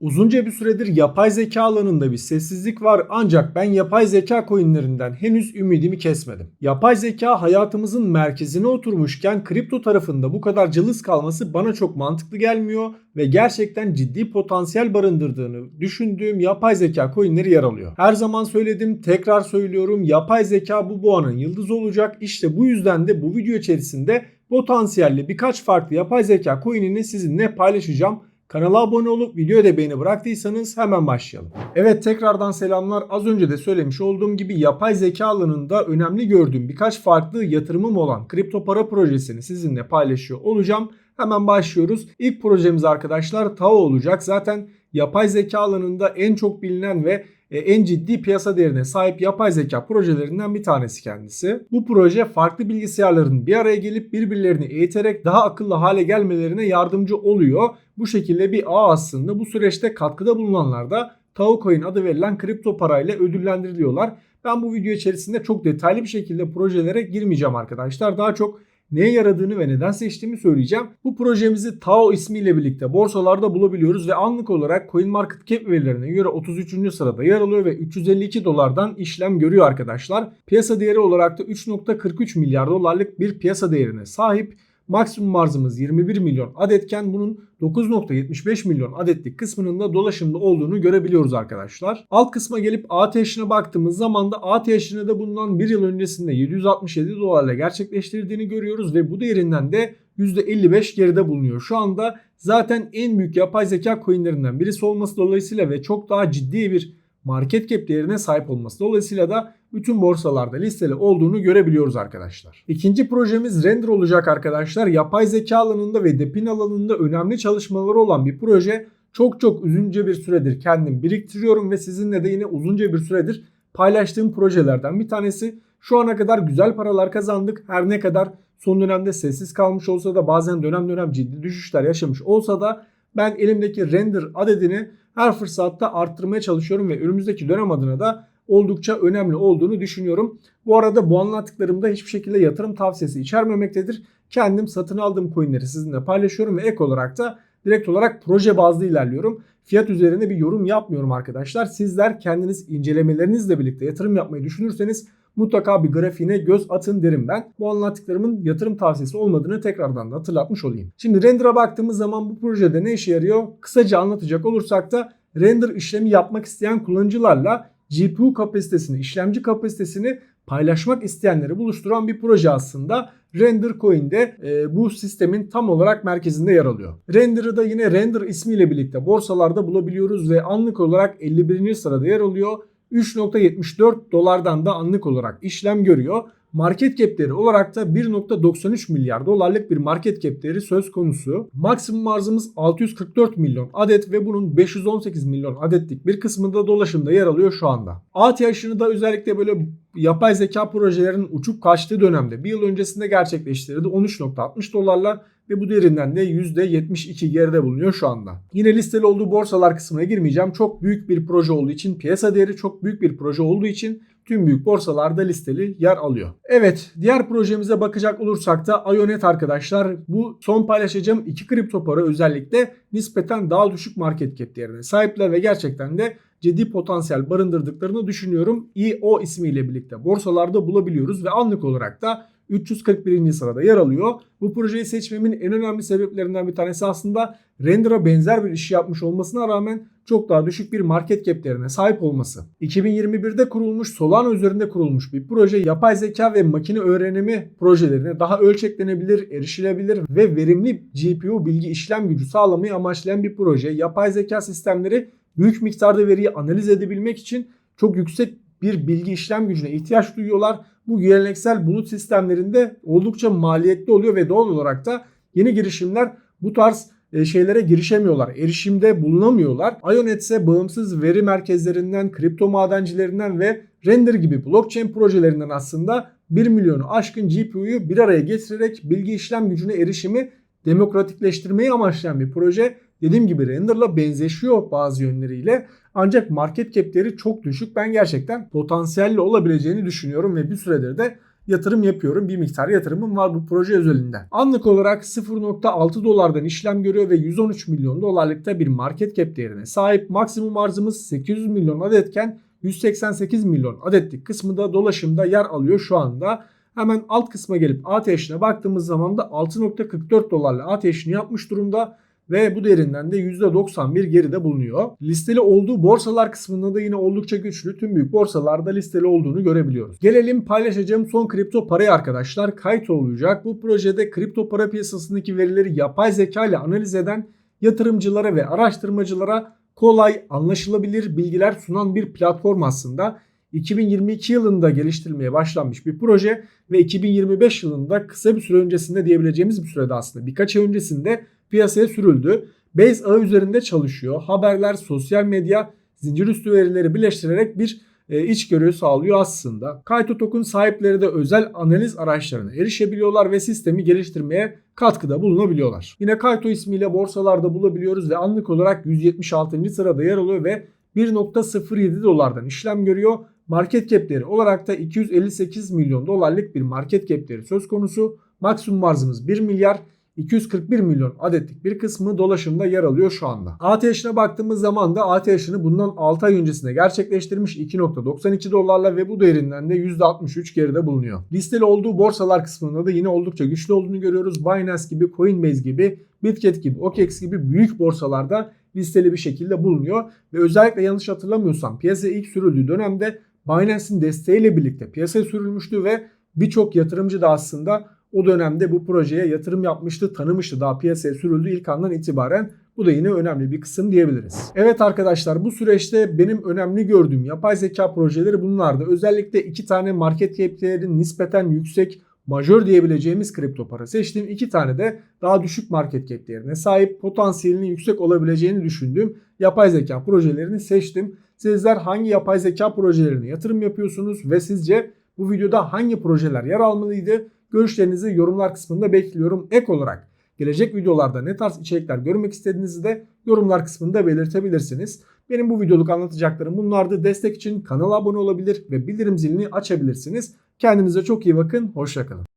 Uzunca bir süredir yapay zeka alanında bir sessizlik var ancak ben yapay zeka coinlerinden henüz ümidimi kesmedim. Yapay zeka hayatımızın merkezine oturmuşken kripto tarafında bu kadar cılız kalması bana çok mantıklı gelmiyor ve gerçekten ciddi potansiyel barındırdığını düşündüğüm yapay zeka coinleri yer alıyor. Her zaman söyledim tekrar söylüyorum yapay zeka bu boğanın yıldızı olacak. İşte bu yüzden de bu video içerisinde potansiyelli birkaç farklı yapay zeka coinini sizinle paylaşacağım. Kanala abone olup videoya da beğeni bıraktıysanız hemen başlayalım. Evet tekrardan selamlar. Az önce de söylemiş olduğum gibi yapay zeka alanında önemli gördüğüm birkaç farklı yatırımım olan kripto para projesini sizinle paylaşıyor olacağım. Hemen başlıyoruz. İlk projemiz arkadaşlar TAO olacak. Zaten yapay zeka alanında en çok bilinen ve e, en ciddi piyasa değerine sahip yapay zeka projelerinden bir tanesi kendisi. Bu proje farklı bilgisayarların bir araya gelip birbirlerini eğiterek daha akıllı hale gelmelerine yardımcı oluyor. Bu şekilde bir ağ aslında bu süreçte katkıda bulunanlar da Tao Coin adı verilen kripto parayla ödüllendiriliyorlar. Ben bu video içerisinde çok detaylı bir şekilde projelere girmeyeceğim arkadaşlar. Daha çok neye yaradığını ve neden seçtiğimi söyleyeceğim. Bu projemizi Tao ismiyle birlikte borsalarda bulabiliyoruz ve anlık olarak CoinMarketCap verilerine göre 33. sırada yer alıyor ve 352 dolardan işlem görüyor arkadaşlar. Piyasa değeri olarak da 3.43 milyar dolarlık bir piyasa değerine sahip. Maksimum arzımız 21 milyon adetken bunun 9.75 milyon adetlik kısmının da dolaşımda olduğunu görebiliyoruz arkadaşlar. Alt kısma gelip ATH'ine baktığımız zaman da ATH'ine de bundan bir yıl öncesinde 767 dolarla gerçekleştirdiğini görüyoruz ve bu değerinden de %55 geride bulunuyor. Şu anda zaten en büyük yapay zeka coinlerinden birisi olması dolayısıyla ve çok daha ciddi bir market cap değerine sahip olması dolayısıyla da bütün borsalarda listeli olduğunu görebiliyoruz arkadaşlar. İkinci projemiz Render olacak arkadaşlar. Yapay zeka alanında ve depin alanında önemli çalışmaları olan bir proje. Çok çok uzunca bir süredir kendim biriktiriyorum ve sizinle de yine uzunca bir süredir paylaştığım projelerden bir tanesi. Şu ana kadar güzel paralar kazandık. Her ne kadar son dönemde sessiz kalmış olsa da bazen dönem dönem ciddi düşüşler yaşamış olsa da ben elimdeki render adedini her fırsatta arttırmaya çalışıyorum ve önümüzdeki dönem adına da oldukça önemli olduğunu düşünüyorum. Bu arada bu anlattıklarımda hiçbir şekilde yatırım tavsiyesi içermemektedir. Kendim satın aldığım coinleri sizinle paylaşıyorum ve ek olarak da direkt olarak proje bazlı ilerliyorum. Fiyat üzerine bir yorum yapmıyorum arkadaşlar. Sizler kendiniz incelemelerinizle birlikte yatırım yapmayı düşünürseniz mutlaka bir grafiğine göz atın derim ben. Bu anlattıklarımın yatırım tavsiyesi olmadığını tekrardan da hatırlatmış olayım. Şimdi render'a baktığımız zaman bu projede ne işe yarıyor? Kısaca anlatacak olursak da render işlemi yapmak isteyen kullanıcılarla GPU kapasitesini, işlemci kapasitesini paylaşmak isteyenleri buluşturan bir proje aslında. Render Coin'de e, bu sistemin tam olarak merkezinde yer alıyor. Render'ı da yine Render ismiyle birlikte borsalarda bulabiliyoruz ve anlık olarak 51. sırada yer alıyor. 3.74 dolardan da anlık olarak işlem görüyor. Market cap değeri olarak da 1.93 milyar dolarlık bir market cap değeri söz konusu. Maksimum arzımız 644 milyon adet ve bunun 518 milyon adetlik bir kısmında dolaşımda yer alıyor şu anda. ATH'ını da özellikle böyle yapay zeka projelerinin uçup kaçtığı dönemde bir yıl öncesinde gerçekleştirdi 13.60 dolarla ve bu değerinden de %72 geride bulunuyor şu anda. Yine listeli olduğu borsalar kısmına girmeyeceğim. Çok büyük bir proje olduğu için piyasa değeri çok büyük bir proje olduğu için tüm büyük borsalarda listeli yer alıyor. Evet diğer projemize bakacak olursak da Ionet arkadaşlar bu son paylaşacağım iki kripto para özellikle nispeten daha düşük market cap değerine sahipler ve gerçekten de ciddi potansiyel barındırdıklarını düşünüyorum. IO ismiyle birlikte borsalarda bulabiliyoruz ve anlık olarak da 341. sırada yer alıyor. Bu projeyi seçmemin en önemli sebeplerinden bir tanesi aslında Render'a benzer bir işi yapmış olmasına rağmen çok daha düşük bir market cap sahip olması. 2021'de kurulmuş Solana üzerinde kurulmuş bir proje yapay zeka ve makine öğrenimi projelerine daha ölçeklenebilir, erişilebilir ve verimli GPU bilgi işlem gücü sağlamayı amaçlayan bir proje. Yapay zeka sistemleri büyük miktarda veriyi analiz edebilmek için çok yüksek bir bilgi işlem gücüne ihtiyaç duyuyorlar. Bu geleneksel bulut sistemlerinde oldukça maliyetli oluyor ve doğal olarak da yeni girişimler bu tarz e, şeylere girişemiyorlar. Erişimde bulunamıyorlar. Ionet ise bağımsız veri merkezlerinden, kripto madencilerinden ve Render gibi blockchain projelerinden aslında 1 milyonu aşkın GPU'yu bir araya getirerek bilgi işlem gücüne erişimi demokratikleştirmeyi amaçlayan bir proje. Dediğim gibi Render'la benzeşiyor bazı yönleriyle. Ancak market cap'leri çok düşük. Ben gerçekten potansiyelli olabileceğini düşünüyorum ve bir süredir de yatırım yapıyorum. Bir miktar yatırımım var bu proje özelinden. Anlık olarak 0.6 dolardan işlem görüyor ve 113 milyon dolarlıkta bir market cap değerine sahip. Maksimum arzımız 800 milyon adetken 188 milyon adetlik kısmı da dolaşımda yer alıyor şu anda. Hemen alt kısma gelip ATH'ine baktığımız zaman da 6.44 dolarla ATH'ini yapmış durumda ve bu değerinden de %91 geride bulunuyor. Listeli olduğu borsalar kısmında da yine oldukça güçlü. Tüm büyük borsalarda listeli olduğunu görebiliyoruz. Gelelim paylaşacağım son kripto paraya arkadaşlar. Kayıt olacak. Bu projede kripto para piyasasındaki verileri yapay zeka ile analiz eden yatırımcılara ve araştırmacılara kolay, anlaşılabilir bilgiler sunan bir platform aslında. 2022 yılında geliştirilmeye başlanmış bir proje ve 2025 yılında kısa bir süre öncesinde diyebileceğimiz bir sürede aslında birkaç ay öncesinde piyasaya sürüldü. Base ağı üzerinde çalışıyor. Haberler, sosyal medya, zincir üstü verileri birleştirerek bir e, içgörü sağlıyor aslında. Kaito Token sahipleri de özel analiz araçlarına erişebiliyorlar ve sistemi geliştirmeye katkıda bulunabiliyorlar. Yine Kaito ismiyle borsalarda bulabiliyoruz ve anlık olarak 176. sırada yer alıyor ve 1.07 dolardan işlem görüyor. Market cap değeri olarak da 258 milyon dolarlık bir market cap değeri söz konusu. Maksimum arzımız 1 milyar 241 milyon adetlik bir kısmı dolaşımda yer alıyor şu anda. ATH'ine baktığımız zaman da ATH'ini bundan 6 ay öncesinde gerçekleştirmiş 2.92 dolarla ve bu değerinden de %63 geride bulunuyor. Listeli olduğu borsalar kısmında da yine oldukça güçlü olduğunu görüyoruz. Binance gibi, Coinbase gibi, Bitget gibi, OKEX gibi büyük borsalarda listeli bir şekilde bulunuyor. Ve özellikle yanlış hatırlamıyorsam piyasaya ilk sürüldüğü dönemde Binance'in desteğiyle birlikte piyasaya sürülmüştü ve birçok yatırımcı da aslında o dönemde bu projeye yatırım yapmıştı, tanımıştı daha piyasaya sürüldüğü ilk andan itibaren. Bu da yine önemli bir kısım diyebiliriz. Evet arkadaşlar bu süreçte benim önemli gördüğüm yapay zeka projeleri bunlardı. Özellikle iki tane market cap'lerin nispeten yüksek majör diyebileceğimiz kripto para seçtim. İki tane de daha düşük market cap değerine sahip potansiyelinin yüksek olabileceğini düşündüğüm yapay zeka projelerini seçtim. Sizler hangi yapay zeka projelerine yatırım yapıyorsunuz ve sizce bu videoda hangi projeler yer almalıydı? Görüşlerinizi yorumlar kısmında bekliyorum. Ek olarak gelecek videolarda ne tarz içerikler görmek istediğinizi de yorumlar kısmında belirtebilirsiniz. Benim bu videoluk anlatacaklarım bunlardı. Destek için kanala abone olabilir ve bildirim zilini açabilirsiniz. Kendinize çok iyi bakın. Hoşçakalın.